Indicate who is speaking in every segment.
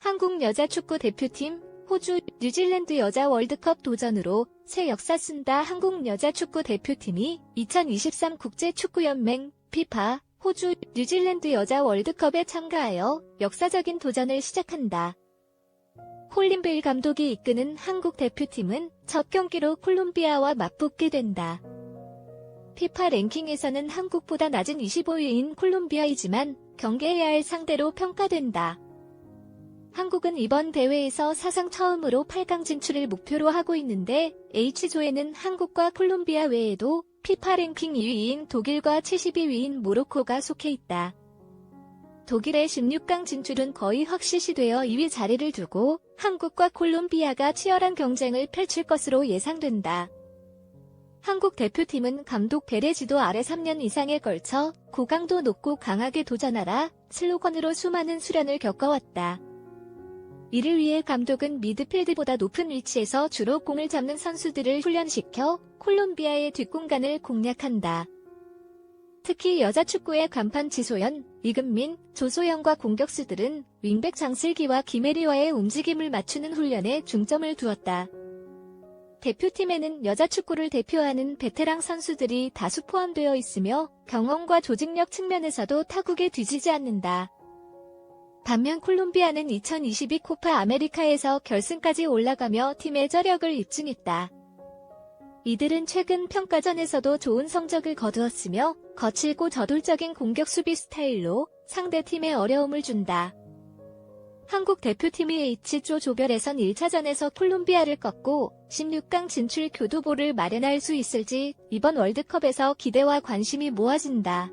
Speaker 1: 한국 여자 축구 대표팀 호주, 뉴질랜드 여자 월드컵 도전으로 새 역사 쓴다 한국 여자 축구 대표팀이 2023 국제축구연맹 피파 호주, 뉴질랜드 여자 월드컵에 참가하여 역사적인 도전을 시작한다. 콜린베일 감독이 이끄는 한국 대표팀은 첫 경기로 콜롬비아와 맞붙게 된다. 피파 랭킹에서는 한국보다 낮은 25위인 콜롬비아이지만 경계해야 할 상대로 평가된다. 한국은 이번 대회에서 사상 처음으로 8강 진출을 목표로 하고 있는데 H조에는 한국과 콜롬비아 외에도 피파 랭킹 2위인 독일과 72위인 모로코가 속해 있다. 독일의 16강 진출은 거의 확실시 되어 2위 자리를 두고 한국과 콜롬비아가 치열한 경쟁을 펼칠 것으로 예상된다. 한국 대표팀은 감독 베레 지도 아래 3년 이상에 걸쳐 고강도 높고 강하게 도전하라 슬로건으로 수많은 수련을 겪어왔다. 이를 위해 감독은 미드필드보다 높은 위치에서 주로 공을 잡는 선수들을 훈련시켜 콜롬비아의 뒷공간을 공략한다. 특히 여자 축구의 간판 지소연, 이금민, 조소연과 공격수들은 윙백 장슬기와 김혜리와의 움직임을 맞추는 훈련에 중점을 두었다. 대표팀에는 여자 축구를 대표하는 베테랑 선수들이 다수 포함되어 있으며 경험과 조직력 측면에서도 타국에 뒤지지 않는다. 반면 콜롬비아는 2022 코파 아메리카에서 결승까지 올라가며 팀의 저력을 입증했다. 이들은 최근 평가전에서도 좋은 성적을 거두었으며 거칠고 저돌적인 공격 수비 스타일로 상대 팀에 어려움을 준다. 한국 대표팀이 H조 조별에선 1차전에서 콜롬비아를 꺾고 16강 진출 교두보를 마련할 수 있을지 이번 월드컵에서 기대와 관심이 모아진다.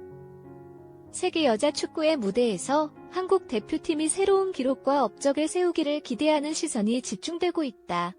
Speaker 1: 세계 여자 축구의 무대에서 한국 대표팀이 새로운 기록과 업적을 세우기를 기대하는 시선이 집중되고 있다.